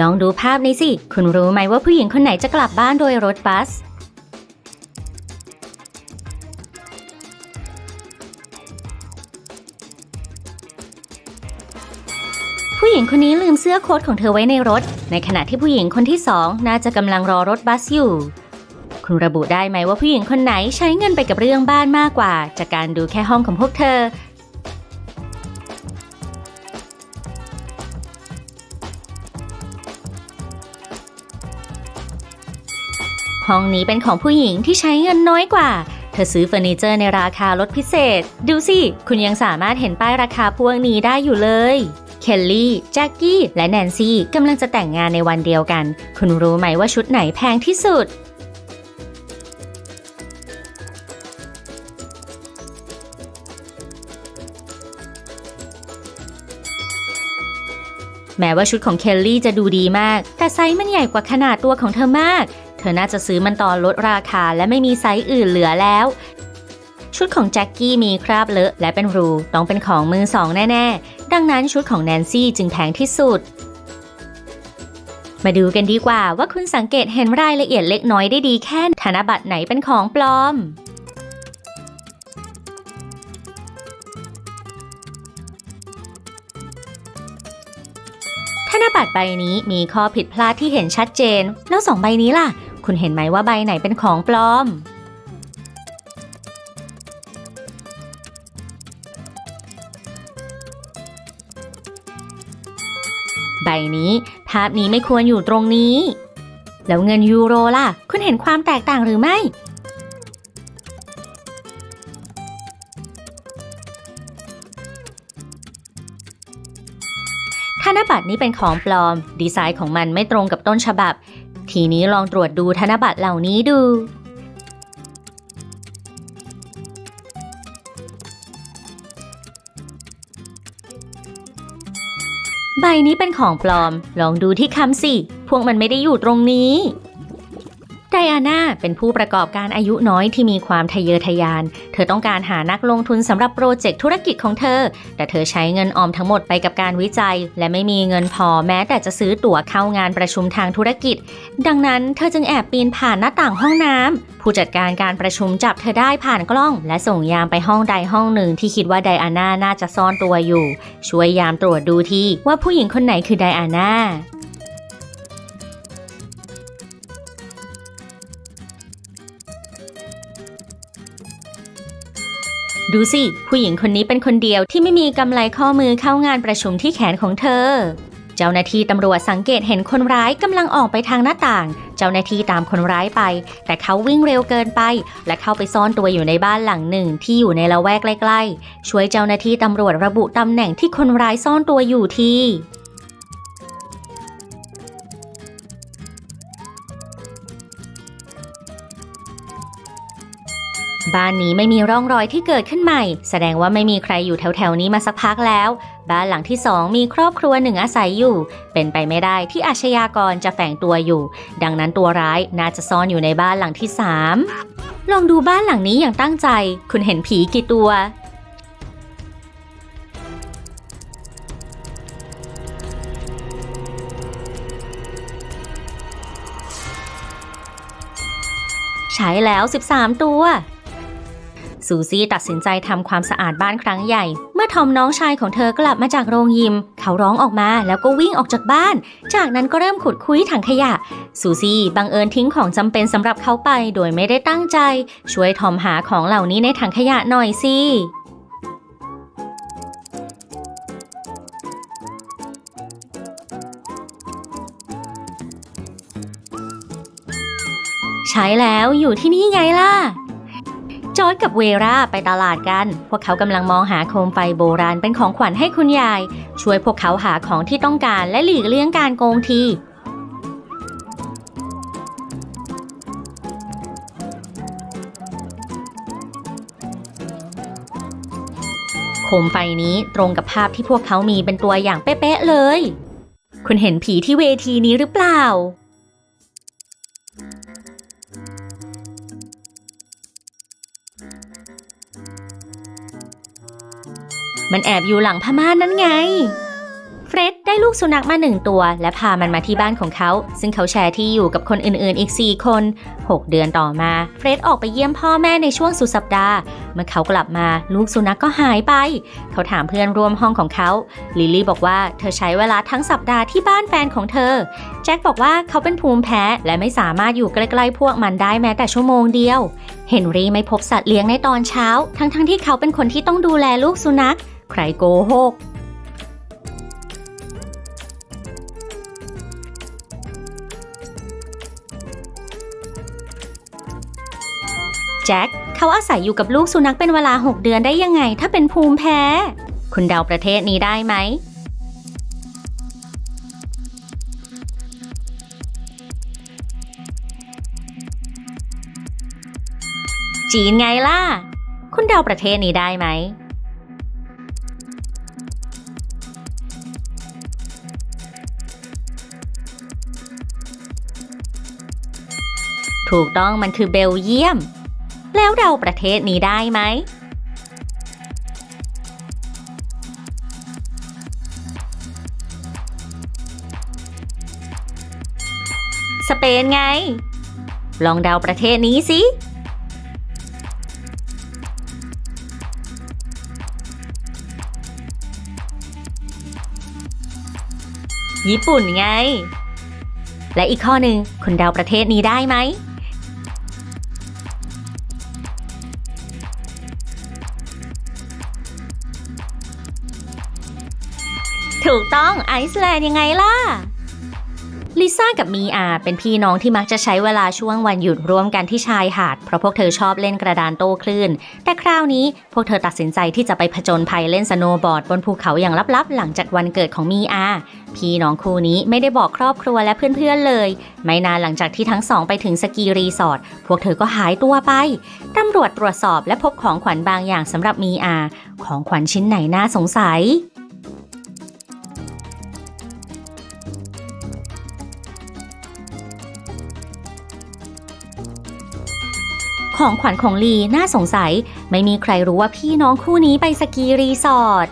ลองดูภาพนี้สิ คุณรู้ไหมว่าผู้หญิงคนไหนจะกลับบ้านโดยรถบัส ผู้หญิงคนนี้ลืมเสื้อโค้ทของเธอไว้ในรถ ในขณะที่ผู้หญิงคนที่สองน่าจะกำลังรอรถบัสอยู่ คุณระบุได้ไหมว่าผู้หญิงคนไหนใช้เงินไปกับเรื่องบ้านมากกว่า จากการดูแค่ห้องของพวกเธอ ห้องนี้เป็นของผู้หญิงที่ใช้เงินน้อยกว่า เธอซื้อเฟอร์นิเจอร์ในราคาลดพิเศษ ดูสิ คุณยังสามารถเห็นป้ายราคาพวกนี้ได้อยู่เลยเคลลี่ แจ็คกี้ และแนนซี่กำลังจะแต่งงานในวันเดียวกัน คุณรู้ไหมว่าชุดไหนแพงที่สุด แม้ว่าชุดของเคลลี่จะดูดีมาก แต่ไซส์มันใหญ่กว่าขนาดตัวของเธอมาก เธอน่าจะซื้อมันตอนลดราคาและไม่มีไซส์อื่นเหลือแล้ว ชุดของแจ็คกี้มีคราบเลอะและเป็นรู ต้องเป็นของมือสองแน่ๆ ดังนั้นชุดของแนนซี่จึงแพงที่สุด มาดูกันดีกว่าว่าคุณสังเกตเห็นรายละเอียดเล็กน้อยได้ดีแค่ธนบัตรไหนเป็นของปลอมธนบัตรใบนี้มีข้อผิดพลาดที่เห็นชัดเจน แล้วสองใบนี้ล่ะ คุณเห็นไหมว่าใบไหนเป็นของปลอม ใบนี้ ภาพนี้ไม่ควรอยู่ตรงนี้ แล้วเงินยูโรล่ะ คุณเห็นความแตกต่างหรือไม่ ธนบัตรนี้เป็นของปลอม ดีไซน์ของมันไม่ตรงกับต้นฉบับ ทีนี้ลองตรวจดูธนบัตรเหล่านี้ดู ใบนี้เป็นของปลอม ลองดูที่คำสิ พวกมันไม่ได้อยู่ตรงนี้ ไดอาน่าเป็นผู้ประกอบการอายุน้อยที่มีความทะเยอทะยาน เธอต้องการหานักลงทุนสำหรับโปรเจกต์ธุรกิจของเธอ แต่เธอใช้เงินออมทั้งหมดไปกับการวิจัย และไม่มีเงินพอแม้แต่จะซื้อตั๋วเข้างานประชุมทางธุรกิจ ดังนั้นเธอจึงแอบปีนผ่านหน้าต่างห้องน้ำผู้จัดการการประชุมจับเธอได้ผ่านกล้อง และส่งยามไปห้องใดห้องหนึ่งที่คิดว่าไดอาน่าน่าจะซ่อนตัวอยู่ ช่วยยามตรวจดูที่ว่าผู้หญิงคนไหนคือไดอาน่า ดูสิ ผู้หญิงคนนี้เป็นคนเดียวที่ไม่มีกำไลข้อมือเข้างานประชุมที่แขนของเธอ เจ้าหน้าที่ตำรวจสังเกตเห็นคนร้ายกำลังออกไปทางหน้าต่าง เจ้าหน้าที่ตามคนร้ายไป แต่เขาวิ่งเร็วเกินไป และเข้าไปซ่อนตัวอยู่ในบ้านหลังหนึ่งที่อยู่ในละแวกใกล้ๆ ช่วยเจ้าหน้าที่ตำรวจระบุตำแหน่งที่คนร้ายซ่อนตัวอยู่ที บ้านนี้ไม่มีร่องรอยที่เกิดขึ้นใหม่ แสดงว่าไม่มีใครอยู่แถวๆนี้มาสักพักแล้ว บ้านหลังที่สองมีครอบครัวหนึ่งอาศัยอยู่ เป็นไปไม่ได้ที่อาชญากรจะแฝงตัวอยู่ ดังนั้นตัวร้ายน่าจะซ่อนอยู่ในบ้านหลังที่สามลองดูบ้านหลังนี้อย่างตั้งใจ คุณเห็นผีกี่ตัว ใช้แล้ว 13 ตัว ซูซี่ตัดสินใจทำความสะอาดบ้านครั้งใหญ่ เมื่อทอมน้องชายของเธอกลับมาจากโรงยิม เขาร้องออกมาแล้วก็วิ่งออกจากบ้าน จากนั้นก็เริ่มขุดคุ้ยถังขยะ ซูซี่บังเอิญทิ้งของจำเป็นสำหรับเขาไปโดยไม่ได้ตั้งใจ ช่วยทอมหาของเหล่านี้ในถังขยะหน่อยสิใช้แล้วอยู่ที่นี่ไงล่ะ จอร์ดกับเวราไปตลาดกัน พวกเขากำลังมองหาโคมไฟโบราณเป็นของขวัญให้คุณยาย ช่วยพวกเขาหาของที่ต้องการและหลีกเลี่ยงการโกงที โคมไฟนี้ตรงกับภาพที่พวกเขามีเป็นตัวอย่างเป๊ะๆเลย คุณเห็นผีที่เวทีนี้หรือเปล่า มันแอบอยู่หลังผ้าม่านนั้นไง เฟร็ดได้ลูกสุนัขมาหนึ่งตัว และพามันมาที่บ้านของเขา ซึ่งเขาแชร์ที่อยู่กับคนอื่นๆอีก 4 คน 6 เดือนต่อมา เฟร็ดออกไปเยี่ยมพ่อแม่ในช่วงสุดสัปดาห์ เมื่อเขากลับมาลูกสุนัขก็หายไป เขาถามเพื่อนร่วมห้องของเขา ลิลลี่บอกว่าเธอใช้เวลาทั้งสัปดาห์ที่บ้านแฟนของเธอ แจ็คบอกว่าเขาเป็นภูมิแพ้และไม่สามารถอยู่ใกล้ๆพวกมันได้แม้แต่ชั่วโมงเดียว เฮนรี่ไม่พบสัตว์เลี้ยงในตอนเช้า ทั้งๆที่เขาเป็นคนที่ต้องดูแลลูกสุนัข ใครโกหก แจ็คเขาอาศัยอยู่กับลูกสุนัขเป็นเวลา 6 เดือนได้ยังไง ถ้าเป็นภูมิแพ้ คุณเดาประเทศนี้ได้ไหมจีนไงล่ะ คุณเดาประเทศนี้ได้ไหม ถูกต้องมันคือเบลเยียม แล้วเดาประเทศนี้ได้ไหม สเปนไง ลองเดาประเทศนี้สิญี่ปุ่นไง และอีกข้อหนึ่งคุณเดาประเทศนี้ได้ไหม ถูกต้องไอซ์แลนด์ยังไงล่ะ ลิซ่ากับมีอาเป็นพี่น้องที่มักจะใช้เวลาช่วงวันหยุดร่วมกันที่ชายหาด เพราะพวกเธอชอบเล่นกระดานโต้คลื่น แต่คราวนี้พวกเธอตัดสินใจที่จะไปผจญภัยเล่นสโนว์บอร์ดบนภูเขาอย่างลับๆ หลังจากวันเกิดของมีอา พี่น้องคู่นี้ไม่ได้บอกครอบครัวและเพื่อนๆเลย ไม่นานหลังจากที่ทั้งสองไปถึงสกีรีสอร์ทพวกเธอก็หายตัวไปตำรวจตรวจสอบและพบของขวัญบางอย่างสำหรับมีอา ของขวัญชิ้นไหนน่าสงสัย ของขวัญของลีน่าสงสัย ไม่มีใครรู้ว่าพี่น้องคู่นี้ไปสกีรีสอร์ท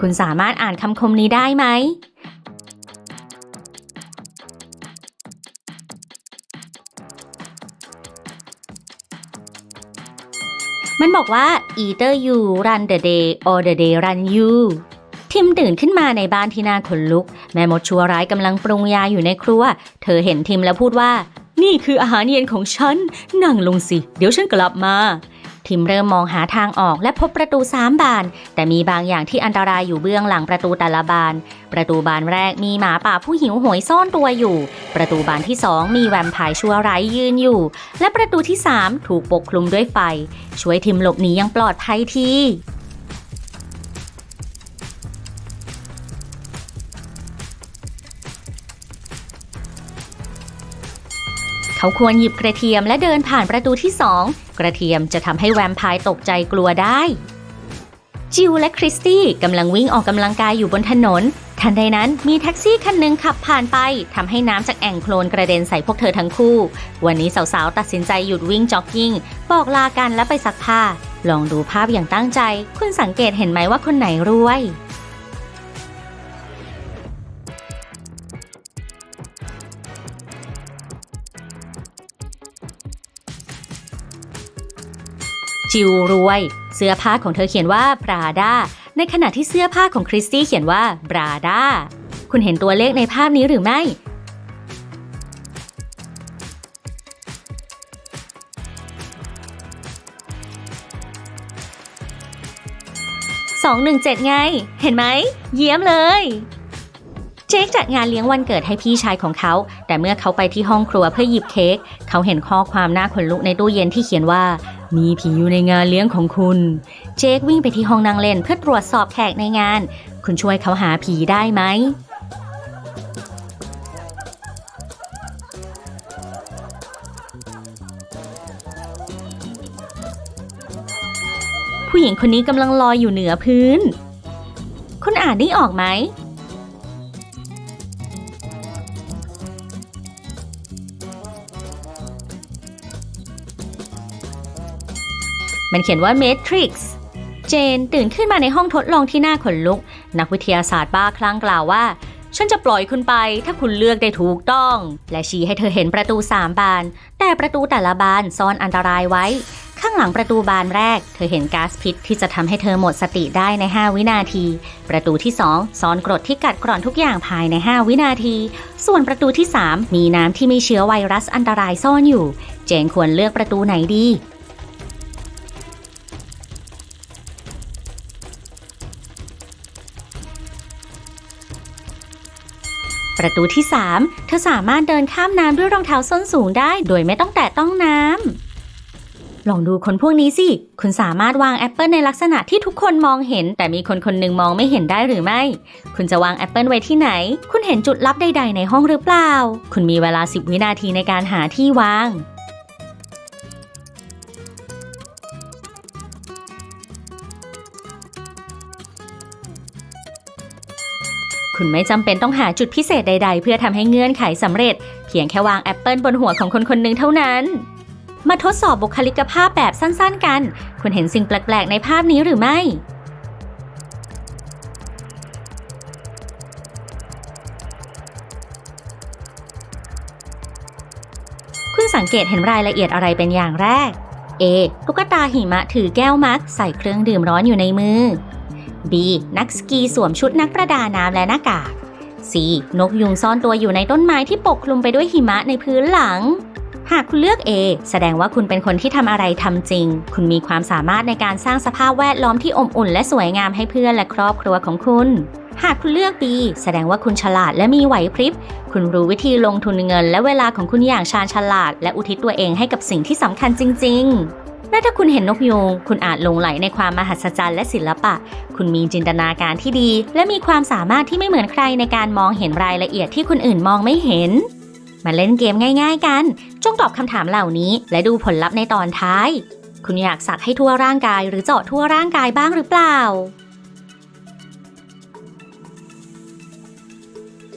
คุณสามารถอ่านคำคมนี้ได้ไหม มันบอกว่า either you run the day or the day run you ทิมตื่นขึ้นมาในบ้านที่น่าขนลุก แม่มดชั่วร้ายกำลังปรุงยาอยู่ในครัว เธอเห็นทิมแล้วพูดว่า นี่คืออาหารเย็นของฉัน นั่งลงสิ เดี๋ยวฉันกลับมา ทิมเริ่มมองหาทางออกและพบประตูสามบาน แต่มีบางอย่างที่อันตรายอยู่เบื้องหลังประตูแต่ละบาน ประตูบานแรกมีหมาป่าผู้หิวโหยซ่อนตัวอยู่ ประตูบานที่สองมีแวมไพร์ชั่วร้ายยืนอยู่ และประตูที่สามถูกปกคลุมด้วยไฟ ช่วยทิมหลบหนีอยังปลอดภัยที เขาควรหยิบกระเทียมและเดินผ่านประตูที่สองกระเทียมจะทำให้แวมไพร์ตกใจกลัวได้ จิวและคริสตี้กำลังวิ่งออกกำลังกายอยู่บนถนน ทันใดนั้นมีแท็กซี่คันหนึ่งขับผ่านไปทำให้น้ำจากแอ่งโคลนกระเด็นใส่พวกเธอทั้งคู่ วันนี้สาวๆ ตัดสินใจหยุดวิ่งจ็อกกิ้ง บอกลากันและไปซักผ้า ลองดูภาพอย่างตั้งใจ คุณสังเกตเห็นไหมว่าคนไหนรวย จิวรวย เสื้อผ้าของเธอเขียนว่าบราดาในขณะที่เสื้อผ้าของคริสตี้เขียนว่าบราดาคุณเห็นตัวเลขในภาพนี้หรือไม่ 217 ไง เห็นไหม เยี่ยมเลย เจคจัดงานเลี้ยงวันเกิดให้พี่ชายของเขา แต่เมื่อเขาไปที่ห้องครัวเพื่อหยิบเค้ก เขาเห็นข้อความหน่าขนลุกในตู้เย็นที่เขียนว่า มีผีอยู่ในงานเลี้ยงของคุณ เจควิ่งไปที่ห้องนั่งเล่นเพื่อตรวจสอบแขกในงาน คุณช่วยเขาหาผีได้ไหม ผู้หญิงคนนี้กำลังลอยอยู่เหนือพื้น คุณอ่านได้ออกไหม มันเขียนว่า Matrix เจนตื่นขึ้นมาในห้องทดลองที่น่าขนลุก นักวิทยาศาสตร์บ้าคลั่งกล่าวว่า ฉันจะปล่อยคุณไปถ้าคุณเลือกได้ถูกต้อง และชี้ให้เธอเห็นประตูสามบาน แต่ประตูแต่ละบานซ่อนอันตรายไว้ ข้างหลังประตูบานแรก เธอเห็นก๊าซพิษที่จะทำให้เธอหมดสติได้ใน 5 วินาที ประตูที่ 2 ซ่อนกรดที่กัดกร่อนทุกอย่างภายใน 5 วินาที ส่วนประตูที่ 3 มีน้ำที่มีเชื้อไวรัสอันตรายซ่อนอยู่ เจนควรเลือกประตูไหนดี ประตูที่ 3 เธอสามารถเดินข้ามน้ำด้วยรองเท้าส้นสูงได้ โดยไม่ต้องแตะต้องน้ำ ลองดูคนพวกนี้สิ คุณสามารถวางแอปเปิลในลักษณะที่ทุกคนมองเห็น แต่มีคนคนหนึ่งมองไม่เห็นได้หรือไม่ คุณจะวางแอปเปิลไว้ที่ไหน คุณเห็นจุดลับใด ๆ ในห้องหรือเปล่า คุณมีเวลา 10 วินาทีในการหาที่วาง คุณไม่จำเป็นต้องหาจุดพิเศษใด ๆ เพื่อทำให้เงื่อนไขสำเร็จ เพียงแค่วางแอปเปิลบนหัวของคนคนหนึ่งเท่านั้น มาทดสอบบุคลิกภาพแบบสั้นๆกัน คุณเห็นสิ่งแปลก ๆ ในภาพนี้หรือไม่คุณสังเกตเห็นรายละเอียดอะไรเป็นอย่างแรก A ตุ๊กตาหิมะถือแก้วมักใส่เครื่องดื่มร้อนอยู่ในมือ B นักสกีสวมชุดนักประดาน้ำและหน้ากาก C นกยุงซ่อนตัวอยู่ในต้นไม้ที่ปกคลุมไปด้วยหิมะในพื้นหลัง หากคุณเลือก A แสดงว่าคุณเป็นคนที่ทำอะไรทำจริง คุณมีความสามารถในการสร้างสภาพแวดล้อมที่อบอุ่นและสวยงามให้เพื่อนและครอบครัวของคุณ หากคุณเลือก B แสดงว่าคุณฉลาดและมีไหวพริบ คุณรู้วิธีลงทุนเงิน และเวลาของคุณอย่างชาญฉลาด และอุทิศตัวเองให้กับสิ่งที่สำคัญจริง ๆ และถ้าคุณเห็นนกยูงคุณอาจหลงไหลในความมหัศจรรย์และศิลปะ คุณมีจินตนาการที่ดี และมีความสามารถที่ไม่เหมือนใครในการมองเห็นรายละเอียดที่คนอื่นมองไม่เห็น มาเล่นเกมง่าย ๆ กัน จงตอบคำถามเหล่านี้ และดูผลลัพธ์ในตอนท้าย คุณอยากสักให้ทั่วร่างกาย หรือเจาะทั่วร่างกายบ้างหรือเปล่า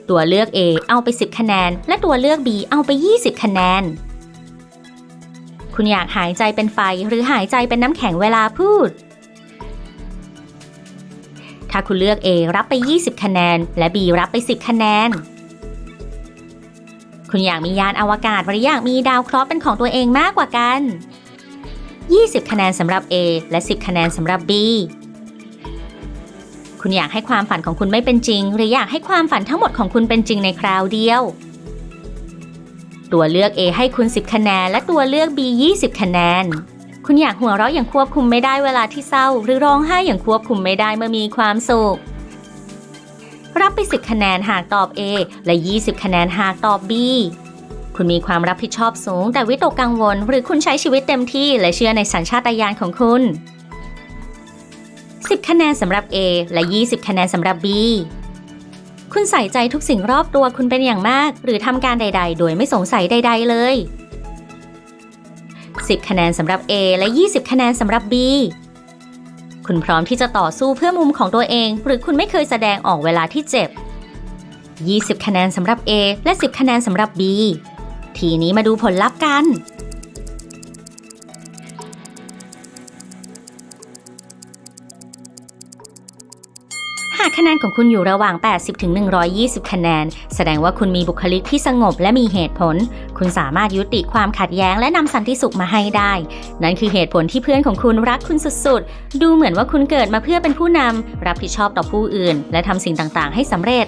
ตัวเลือก A เอาไป 10 คะแนน และตัวเลือก B เอาไป 20 คะแนน คุณอยากหายใจเป็นไฟหรือหายใจเป็นน้ำแข็งเวลาพูด ถ้าคุณเลือก A รับไป 20 คะแนน และ B รับไป 10 คะแนน คุณอยากมียานอวกาศหรืออยากมีดาวเคราะห์เป็นของตัวเองมากกว่ากัน 20 คะแนนสำหรับ A และ 10 คะแนนสำหรับ B คุณอยากให้ความฝันของคุณไม่เป็นจริง หรืออยากให้ความฝันทั้งหมดของคุณเป็นจริงในคราวเดียว ตัวเลือก A ให้คุณ 10 คะแนน และตัวเลือก B 20 คะแนน คุณอยากหัวเราะอย่างควบคุมไม่ได้เวลาที่เศร้า หรือร้องไห้อย่างควบคุมไม่ได้เมื่อมีความสุข รับไป 10 คะแนนหากตอบ A และ 20 คะแนนหากตอบ B คุณมีความรับผิดชอบสูง แต่วิตกกังวล หรือคุณใช้ชีวิตเต็มที่และเชื่อในสัญชาตญาณของคุณ 10 คะแนนสำหรับ A และ 20 คะแนนสำหรับ B คุณใส่ใจทุกสิ่งรอบตัวคุณเป็นอย่างมาก หรือทำการใด ๆ โดยไม่สงสัยใด ๆ เลย 10 คะแนนสำหรับ A และ 20 คะแนนสำหรับ B คุณพร้อมที่จะต่อสู้เพื่อมุมของตัวเอง หรือคุณไม่เคยแสดงออกเวลาที่เจ็บ 20 คะแนนสำหรับ A และ 10 คะแนนสำหรับ B ทีนี้มาดูผลลัพธ์กัน คะแนนของคุณอยู่ระหว่าง 80ถึง120 คะแนน แสดงว่าคุณมีบุคลิกที่สงบและมีเหตุผล คุณสามารถยุติความขัดแย้งและนำสันติสุขมาให้ได้ นั่นคือเหตุผลที่เพื่อนของคุณรักคุณสุดๆ ดูเหมือนว่าคุณเกิดมาเพื่อเป็นผู้นำรับผิดชอบต่อผู้อื่น และทำสิ่งต่างๆ ให้สำเร็จ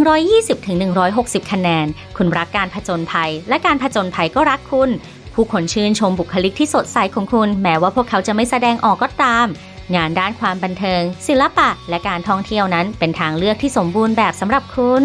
120ถึง160 คะแนน คุณรักการผจญภัย และการผจญภัยก็รักคุณ ผู้คนชื่นชมบุคลิกที่สดใสของคุณ แม้ว่าพวกเขาจะไม่แสดงออกก็ตาม งานด้านความบันเทิง ศิลปะ และการท่องเที่ยวนั้นเป็นทางเลือกที่สมบูรณ์แบบสำหรับคุณ